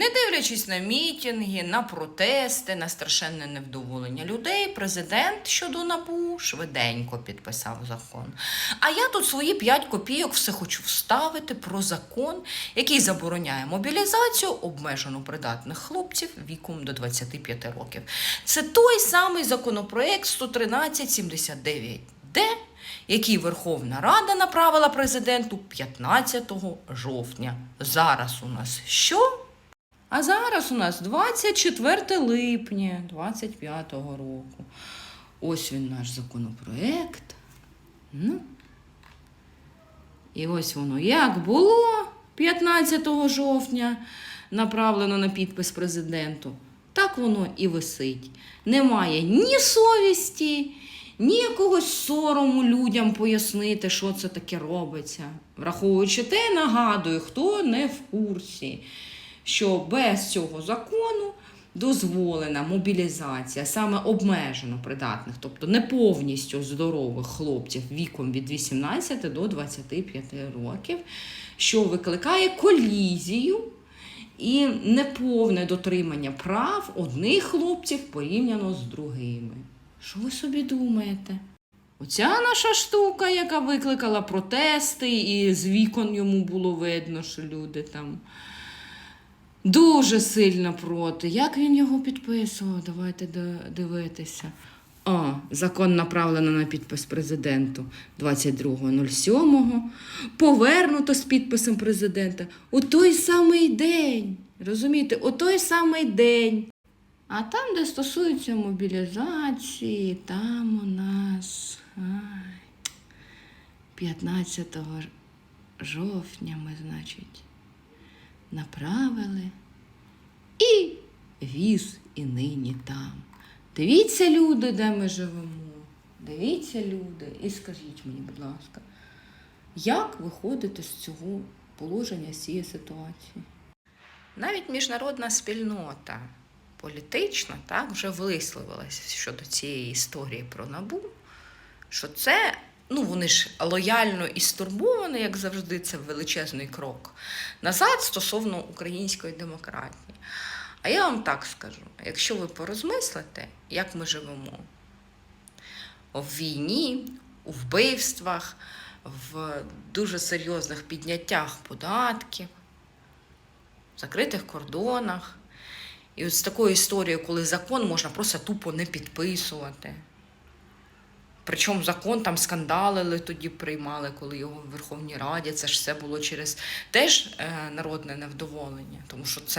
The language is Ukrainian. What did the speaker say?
Не дивлячись на мітинги, на протести, на страшенне невдоволення людей, президент щодо набу швиденько підписав закон. А я тут свої 5 копійок все хочу вставити про закон, який забороняє мобілізацію обмежено придатних хлопців віком до 25 років. Це той самий законопроект 11379Д, який Верховна Рада направила президенту 15 жовтня. Зараз у нас що? А зараз у нас 24 липня 25-го року. Ось він наш законопроект. Ну. І ось воно як було 15 жовтня направлено на підпис президенту, так воно і висить. Немає ні совісті, ні якогось сорому людям пояснити, що це таке робиться. Враховуючи те, нагадую, хто не в курсі, що без цього закону дозволена мобілізація саме обмежено придатних, тобто не повністю здорових хлопців віком від 18 до 25 років, що викликає колізію і неповне дотримання прав одних хлопців порівняно з другими. Що ви собі думаєте? Оця наша штука, яка викликала протести, і з вікон йому було видно, що люди там дуже сильно проти. Як він його підписував? Давайте дивитися. А, закон направлено на підпис президенту 22.07. Повернуто з підписом президента у той самий день. Розумієте, у той самий день. А там, де стосується мобілізації, там у нас ай, 15 жовтня ми, значить, направили і віз і нині там. Дивіться, люди, де ми живемо. Дивіться, люди, і скажіть мені, будь ласка, як виходити з цього положення, з цієї ситуації? Навіть міжнародна спільнота політична так, вже висловилася щодо цієї історії про набу, що це, ну вони ж лояльно і стурбовані, як завжди, це величезний крок назад стосовно української демократії. А я вам так скажу: якщо ви порозмислите, як ми живемо в війні, у вбивствах, в дуже серйозних підняттях податків, закритих кордонах. І от з такою історією, коли закон можна просто тупо не підписувати. Причому закон там скандалили тоді приймали, коли його в Верховній Раді. Це ж все було через теж е, народне невдоволення, тому що це